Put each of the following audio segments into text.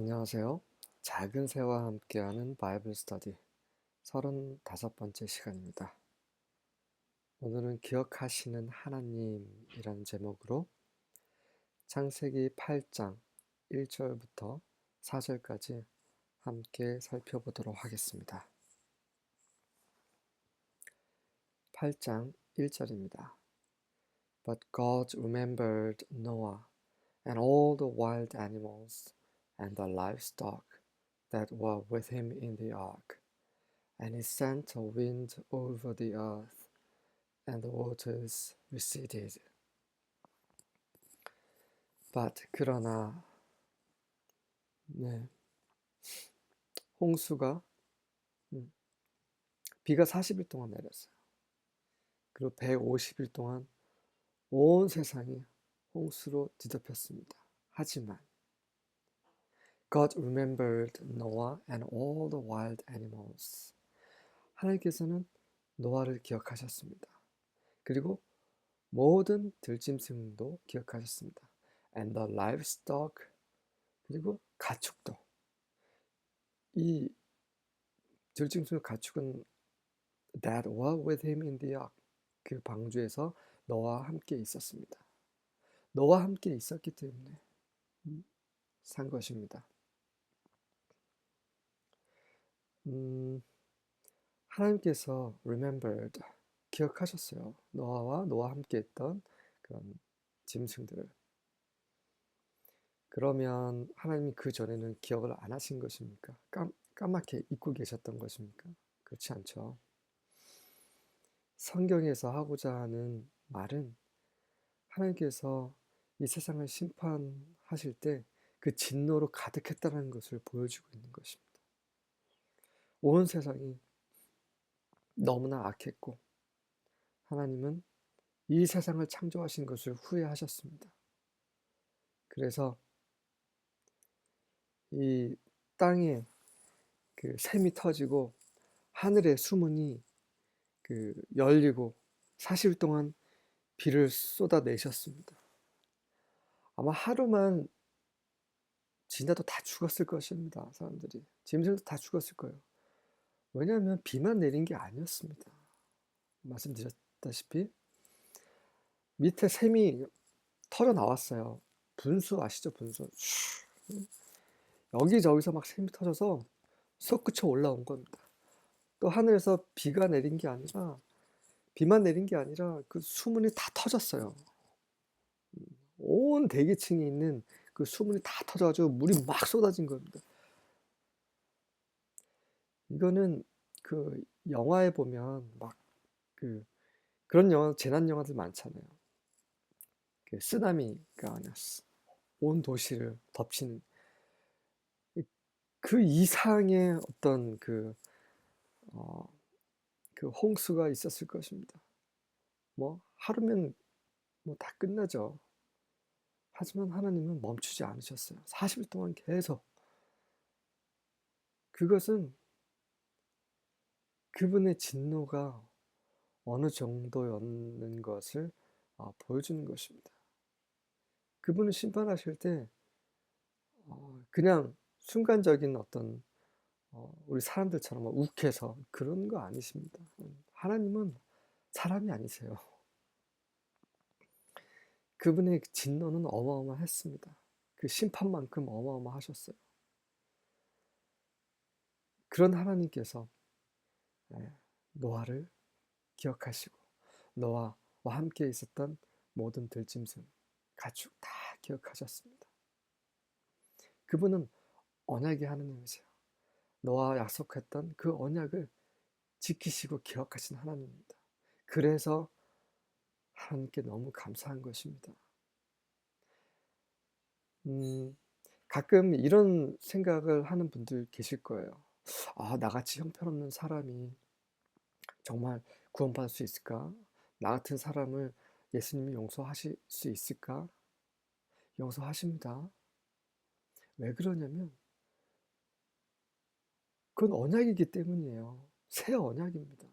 안녕하세요. 작은 새와 함께하는 바이블 스터디 35번째 시간입니다. 오늘은 기억하시는 하나님이라는 제목으로 창세기 8장 1절부터 4절까지 함께 살펴보도록 하겠습니다. 8장 1절입니다. But God remembered Noah and all the wild animals and the livestock that were with him in the ark. And he sent a wind over the earth, and the waters receded. But 그러나 네 홍수가 음, 비가 40일 동안 내렸어요. 그리고 150일 동안 온 세상이 홍수로 뒤덮였습니다. 하지만 God remembered Noah and all the wild animals. 하나님께서는 노아를 기억하셨습니다. 그리고 모든 들짐승도 기억하셨습니다. And the livestock 그리고 가축도. 이 들짐승 가축은 that were with him in the ark. 그 방주에서 너와 함께 있었습니다. 너와 함께 있었기 때문에 산 것입니다. 음, 하나님께서 remembered 기억하셨어요. 노아와 노아 함께 했던 그런 짐승들을. 그러면 하나님이 그 전에는 기억을 안 하신 것입니까? 깜, 까맣게 잊고 계셨던 것입니까? 그렇지 않죠. 성경에서 하고자 하는 말은 하나님께서 이 세상을 심판하실 때 그 진노로 가득했다는 것을 보여주고 있는 것입니다. 온 세상이 너무나 악했고 하나님은 이 세상을 창조하신 것을 후회하셨습니다. 그래서 이 땅에 그 샘이 터지고 하늘의 수문이 그 열리고 40일 동안 비를 쏟아내셨습니다. 아마 하루만 지나도 다 죽었을 것입니다. 사람들이. 짐승도 다 죽었을 거예요. 왜냐하면 비만 내린 게 아니었습니다. 말씀드렸다시피 밑에 샘이 털어 나왔어요. 분수 아시죠? 분수. 여기저기서 막 샘이 터져서 솟구쳐 올라온 겁니다. 또 하늘에서 비가 내린 게 아니라 비만 내린 게 아니라 그 수문이 다 터졌어요. 온 대기층이 있는 그 수문이 다 터져가지고 물이 막 쏟아진 겁니다. 이거는 그 영화에 보면 막 그 그런 영화 재난 영화들 많잖아요. 그 쓰나미가 아니라 온 도시를 덮치는 그 이상의 어떤 그, 어, 그 홍수가 있었을 것입니다. 뭐 하루면 뭐 다 끝나죠. 하지만 하나님은 멈추지 않으셨어요. 40일 동안 계속. 그것은 그분의 진노가 어느 정도였는 것을 어, 보여주는 것입니다. 그분을 심판하실 때 어, 그냥 순간적인 어떤 어, 우리 사람들처럼 욱해서 그런 거 아니십니다. 하나님은 사람이 아니세요. 그분의 진노는 어마어마했습니다. 그 심판만큼 어마어마하셨어요. 그런 하나님께서 예, 노아를 기억하시고 노아와 함께 있었던 모든 들짐승, 가축 다 기억하셨습니다. 그분은 언약의 하나님이세요. 노아와 약속했던 그 언약을 지키시고 기억하신 하나님입니다. 그래서 하나님께 너무 감사한 것입니다. 음, 가끔 이런 생각을 하는 분들 계실 거예요. 아, 나같이 형편없는 사람이 정말 구원받을 수 있을까? 나 같은 사람을 예수님이 용서하실 수 있을까? 용서하십니다. 왜 그러냐면, 그건 언약이기 때문이에요. 새 언약입니다.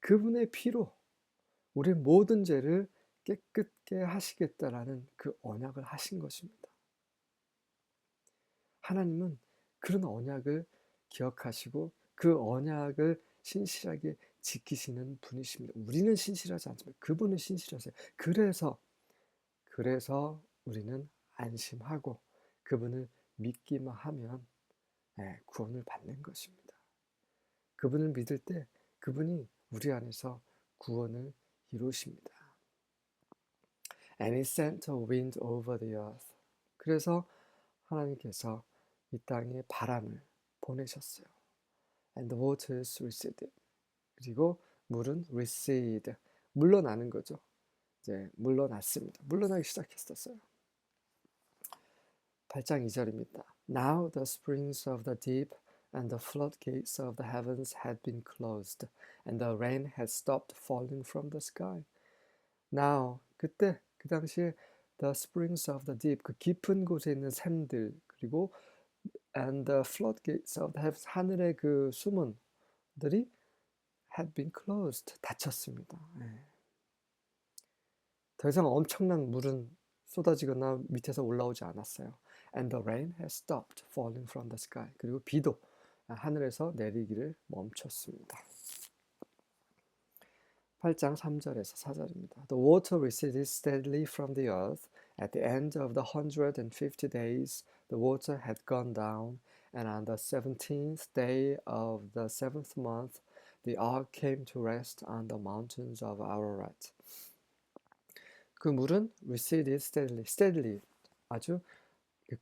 그분의 피로 우리 모든 죄를 깨끗게 하시겠다라는 그 언약을 하신 것입니다. 하나님은 그런 언약을 기억하시고 그 언약을 신실하게 지키시는 분이십니다. 우리는 신실하지 않지만 그분은 신실하세요. 그래서 그래서 우리는 안심하고 그분을 믿기만 하면 네, 구원을 받는 것입니다. 그분을 믿을 때 그분이 우리 안에서 구원을 이루십니다. And he sent a wind over the earth. 그래서 하나님께서 이 땅에 바람을 보내셨어요. And the waters receded. 그리고 물은 recede. 물러나는 거죠. 이제 물러났습니다. 물러나기 시작했었어요. 8장 2절입니다. Now the springs of the deep and the floodgates of the heavens had been closed, and the rain had stopped falling from the sky. Now 그때 그 당시에 the springs of the deep 그 깊은 곳에 있는 샘들 그리고 and the floodgates of the heavens 하늘의 그 수문들이 had been closed 닫혔습니다. 네. 더 이상 엄청난 물은 쏟아지거나 밑에서 올라오지 않았어요. And the rain has stopped falling from the sky. 그리고 비도 하늘에서 내리기를 멈췄습니다. 8장 3절에서 4절입니다. The water receded steadily from the earth. At the end of the 150 days, the water had gone down, and on the 17th day of the seventh month, the ark came to rest on the mountains of Ararat. 그 물은 receded steadily, steadily 아주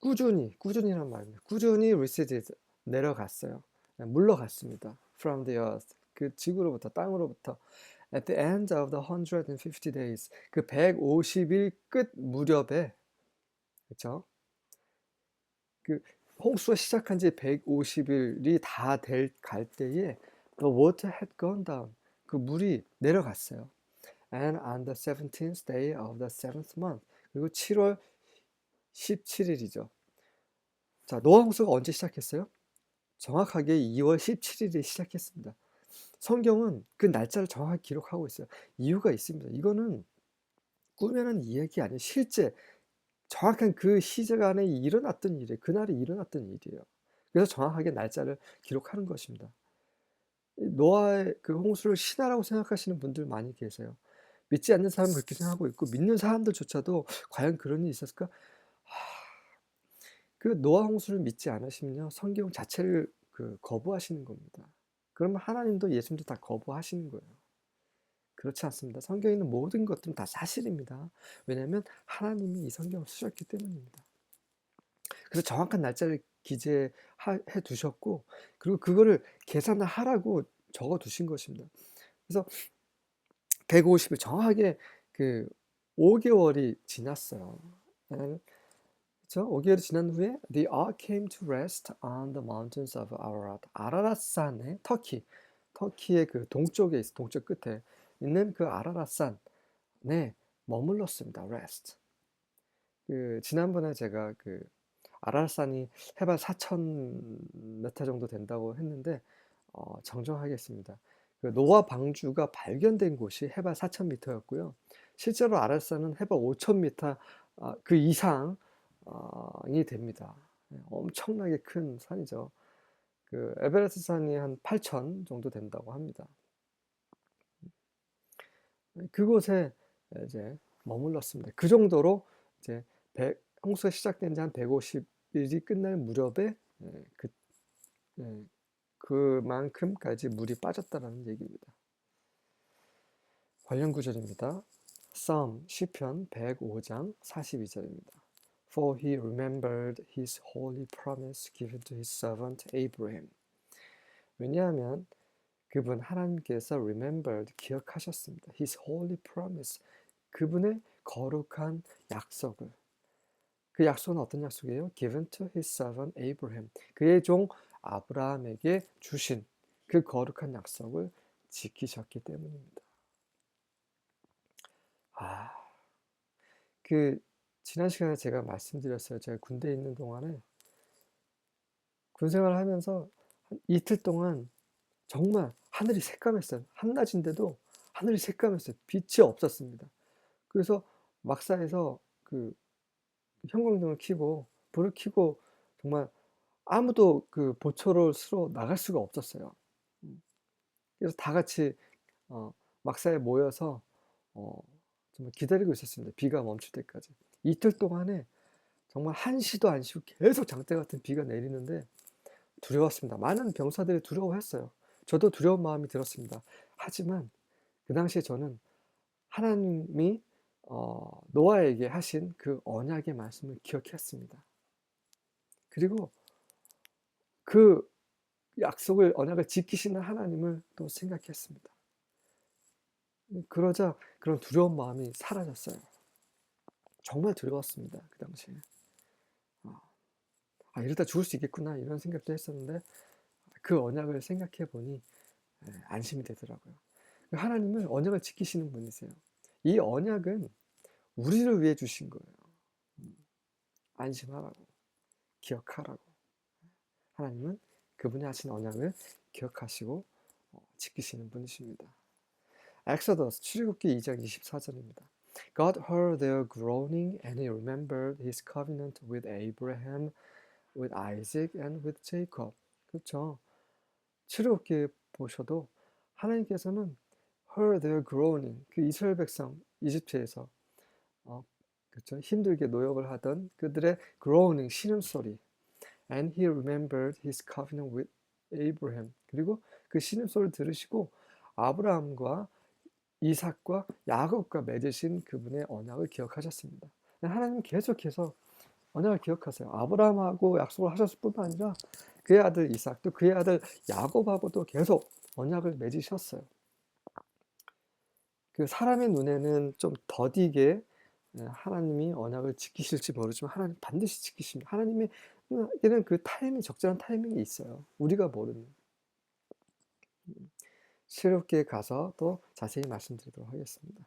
꾸준히, 꾸준히란 말입니다. 꾸준히 receded 내려갔어요. 물러갔습니다. From the earth. 그 지구로부터, 땅으로부터. At the end of the 150 days. 그 150일 끝 무렵에, 그쵸? 그 홍수가 시작한 지 150일이 다 될 갈 때에 the water had gone down. 그 물이 내려갔어요. And on the 17th day of the seventh month. 그리고 7월 17일이죠. 자, 노아 홍수가 언제 시작했어요? 정확하게 2월 17일에 시작했습니다. 성경은 그 날짜를 정확히 기록하고 있어요. 이유가 있습니다. 이거는 꾸며낸 이야기 아니에요. 실제 정확한 그 시간에 일어났던 일이에요. 그날에 일어났던 일이에요. 그래서 정확하게 날짜를 기록하는 것입니다. 노아의 그 홍수를 신화라고 생각하시는 분들 많이 계세요. 믿지 않는 사람은 그렇게 생각하고 있고 믿는 사람들조차도 과연 그런 일이 있었을까? 그 노아 홍수를 믿지 않으시면요 성경 자체를 그 거부하시는 겁니다. 그러면 하나님도 예수님도 다 거부하시는 거예요. 그렇지 않습니다. 성경에 있는 모든 것들은 다 사실입니다. 왜냐하면 하나님이 이 성경을 쓰셨기 때문입니다. 그래서 정확한 날짜를 기재해 두셨고 그리고 그거를 계산을 하라고 적어 두신 것입니다. 그래서 150일 정확하게 그 5개월이 지났어요. 그렇죠? 5개월이 지난 후에 the ark came to rest on the mountains of Ararat. 아라랏산에 터키, 터키의 그 동쪽에 있어 동쪽 끝에 있는 그 아라랏산에 머물렀습니다. rest. 그 지난번에 제가 그 아라랏산이 해발 4,000m 정도 된다고 했는데 어, 정정하겠습니다. 그 노아 방주가 발견된 곳이 해발 4,000m였고요. 실제로 아라산은 해발 5,000m 아, 그 이상이 됩니다. 네, 엄청나게 큰 산이죠. 그 에베레스트 산이 한 8,000 정도 된다고 합니다. 그곳에 이제 머물렀습니다. 그 정도로 이제 홍수가 시작된 지 한 150일이 끝날 무렵에 예, 그 예, 그만큼까지 물이 빠졌다라는 얘기입니다. 관련 구절입니다. Psalm 시편 105장 42절입니다. For he remembered his holy promise given to his servant Abraham. 왜냐하면 그분 하나님께서 remembered 기억하셨습니다. His holy promise 그분의 거룩한 약속을 그 약속은 어떤 약속이에요? Given to his servant Abraham 그의 종 아브라함에게 주신 그 거룩한 약속을 지키셨기 때문입니다. 아, 그 지난 시간에 제가 말씀드렸어요. 제가 군대에 있는 동안에 군 생활을 하면서 이틀 동안 정말 하늘이 새까맸어요. 한낮인데도 하늘이 새까맸어요. 빛이 없었습니다. 그래서 막사에서 그 형광등을 켜고 불을 켜고 정말 아무도 그 보초로스로 나갈 수가 없었어요. 음. 그래서 다 같이 어, 막사에 모여서 어, 정말 기다리고 있었습니다. 비가 멈출 때까지. 이틀 동안에 정말 한시도 안 쉬고 계속 장대 같은 비가 내리는데 두려웠습니다. 많은 병사들이 두려워했어요. 저도 두려운 마음이 들었습니다. 하지만 그 당시에 저는 하나님이 어, 노아에게 하신 그 언약의 말씀을 기억했습니다. 그리고 그 약속을 언약을 지키시는 하나님을 또 생각했습니다. 그러자 그런 두려운 마음이 사라졌어요. 정말 두려웠습니다. 그 당시에. 아, 아, 이러다 죽을 수 있겠구나 이런 생각도 했었는데 그 언약을 생각해 보니 예, 안심이 되더라고요. 하나님은 언약을 지키시는 분이세요. 이 언약은 우리를 위해 주신 거예요. 음, 안심하라고, 기억하라고. 하나님은 그분이 하신 언약을 기억하시고 어, 지키시는 분이십니다. 엑소더스 출애굽기 2장 24절입니다. God heard their groaning and he remembered his covenant with Abraham, with Isaac and with Jacob. 그렇죠. 출애굽기 보셔도 하나님께서는 heard their groaning 그 이스라엘 백성 이집트에서 어, 그렇죠 힘들게 노역을 하던 그들의 groaning 신음 소리 and he remembered his covenant with Abraham 그리고 그 신음 소리를 들으시고 아브라함과 이삭과 야곱과 맺으신 그분의 언약을 기억하셨습니다. 하나님 계속해서 언약을 기억하세요. 아브라함하고 약속을 하셨을 뿐만 아니라 그의 아들 이삭 또 그의 아들 야곱하고도 계속 언약을 맺으셨어요. 그 사람의 눈에는 좀 더디게 예, 하나님이 언약을 지키실지 모르지만 하나님 반드시 지키십니다. 하나님에게는 그 타이밍 적절한 타이밍이 있어요. 우리가 모르는. 새롭게 가서 또 자세히 말씀드리도록 하겠습니다.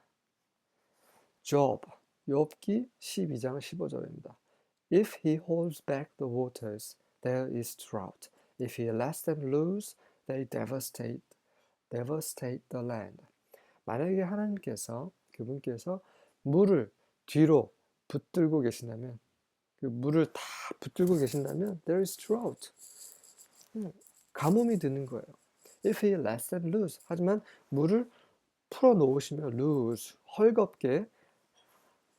Job, 욥기 12장 15절입니다. If he holds back the waters, there is drought. If he lets them loose, they devastate, devastate the land. 만약에 하나님께서 그분께서 물을 뒤로 붙들고 계신다면 그 물을 다 붙들고 계신다면 there is drought. 가뭄이 드는 거예요. If he lets them loose. 하지만 물을 풀어 놓으시면 loose 헐겁게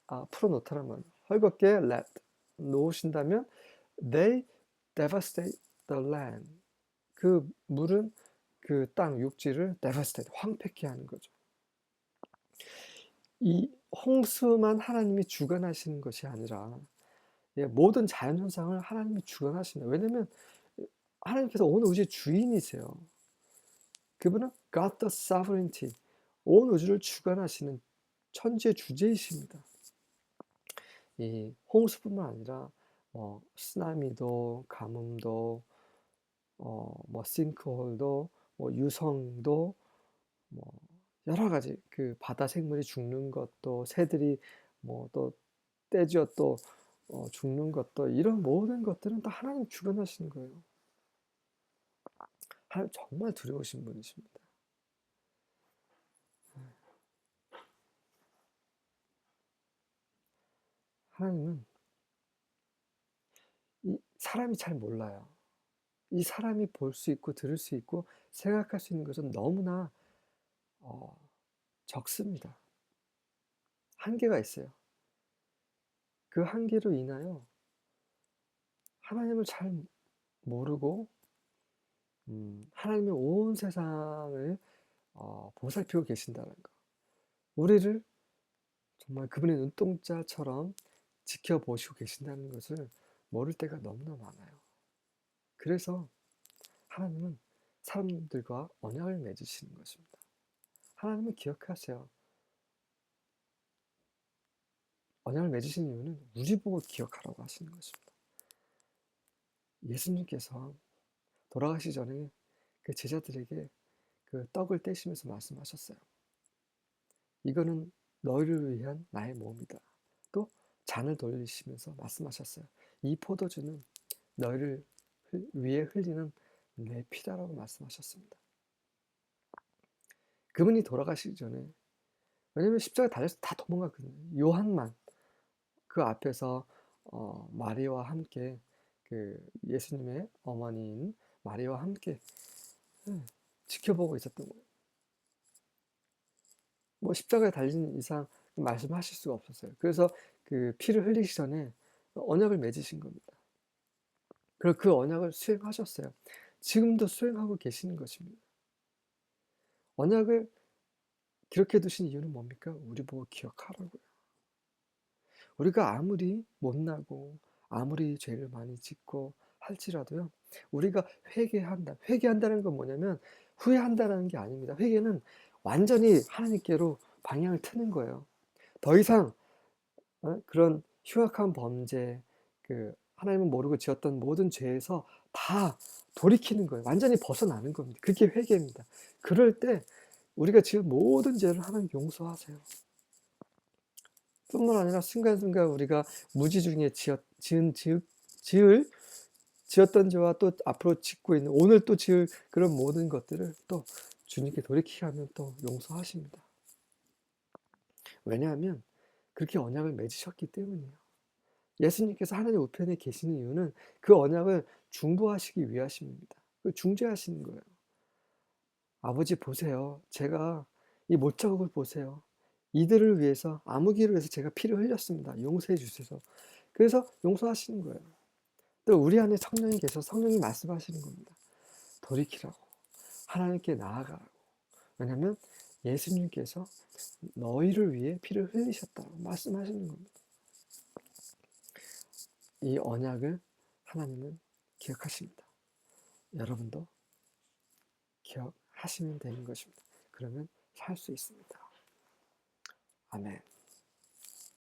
아, 풀어 놓다는 말. 헐겁게 let 놓으신다면 they devastate the land. 그 물은 그 땅 육지를 devastate 황폐케 하는 거죠. 이 홍수만 하나님이 주관하시는 것이 아니라 예, 모든 자연 현상을 하나님이 주관하시는 왜냐면 하나님께서 온 우주의 주인이세요. 그분은 God the Sovereignty, 온 우주를 주관하시는 천지의 주제이십니다. 이 홍수뿐만 아니라 뭐 쓰나미도 가뭄도 어, 뭐 싱크홀도 뭐 유성도 뭐 여러 가지 그 바다 생물이 죽는 것도 새들이 뭐 또 떼지어 또 어, 죽는 것도 이런 모든 것들은 다 하나님 주관하시는 거예요. 하나님 정말 두려우신 분이십니다. 하나님은 이 사람이 잘 몰라요. 이 사람이 볼 수 있고 들을 수 있고 생각할 수 있는 것은 너무나 어, 적습니다. 한계가 있어요. 그 한계로 인하여 하나님을 잘 모르고 음, 하나님의 온 세상을 어, 보살피고 계신다는 것. 우리를 정말 그분의 눈동자처럼 지켜보시고 계신다는 것을 모를 때가 너무나 많아요. 그래서 하나님은 사람들과 언약을 맺으시는 것입니다. 하나님을 기억하세요. 언약을 맺으신 이유는 우리 보고 기억하라고 하시는 것입니다. 예수님께서 돌아가시 전에 그 제자들에게 그 떡을 떼시면서 말씀하셨어요. 이거는 너희를 위한 나의 몸이다. 또 잔을 돌리시면서 말씀하셨어요. 이 포도주는 너희를 위해 흘리는 내 피다라고 말씀하셨습니다. 그분이 돌아가시기 전에 왜냐면 십자가 달려서 다 도망갔거든요. 요한만 그 앞에서 어, 마리와 함께 그 예수님의 어머니인 마리아와 함께 예, 지켜보고 있었던 거예요. 뭐 십자가에 달린 이상 말씀하실 수가 없었어요. 그래서 그 피를 흘리기 전에 언약을 맺으신 겁니다. 그리고 그 언약을 수행하셨어요. 지금도 수행하고 계시는 것입니다. 언약을 기록해 두신 이유는 뭡니까? 우리 보고 기억하라고요. 우리가 아무리 못나고 아무리 죄를 많이 짓고 할지라도요. 우리가 회개한다. 회개한다는 건 뭐냐면 후회한다는 게 아닙니다. 회개는 완전히 하나님께로 방향을 트는 거예요. 더 이상 어? 그런 흉악한 범죄, 그 하나님은 모르고 지었던 모든 죄에서 다 돌이키는 거예요. 완전히 벗어나는 겁니다. 그게 회개입니다. 그럴 때 우리가 지은 모든 죄를 하나님 용서하세요. 뿐만 아니라 순간순간 우리가 무지 중에 지었, 지은 지을, 지을 지었던 죄와 또 앞으로 짓고 있는 오늘 또 지을 그런 모든 것들을 또 주님께 돌이키게 하면 또 용서하십니다. 왜냐하면 그렇게 언약을 맺으셨기 때문이에요. 예수님께서 하나님 우편에 계시는 이유는 그 언약을 중보하시기 위하심입니다. 그 중재하시는 거예요. 아버지 보세요. 제가 이 못자국을 보세요. 이들을 위해서 아무기를 위해서 제가 피를 흘렸습니다. 용서해 주셔서. 그래서 용서하시는 거예요. 또 우리 안에 성령이 계셔서 성령이 말씀하시는 겁니다. 돌이키라고. 하나님께 나아가라고. 왜냐하면 예수님께서 너희를 위해 피를 흘리셨다고 말씀하시는 겁니다. 이 언약을 하나님은 기억하십니다. 여러분도 기억하시면 되는 것입니다. 그러면 살 수 있습니다. 아멘.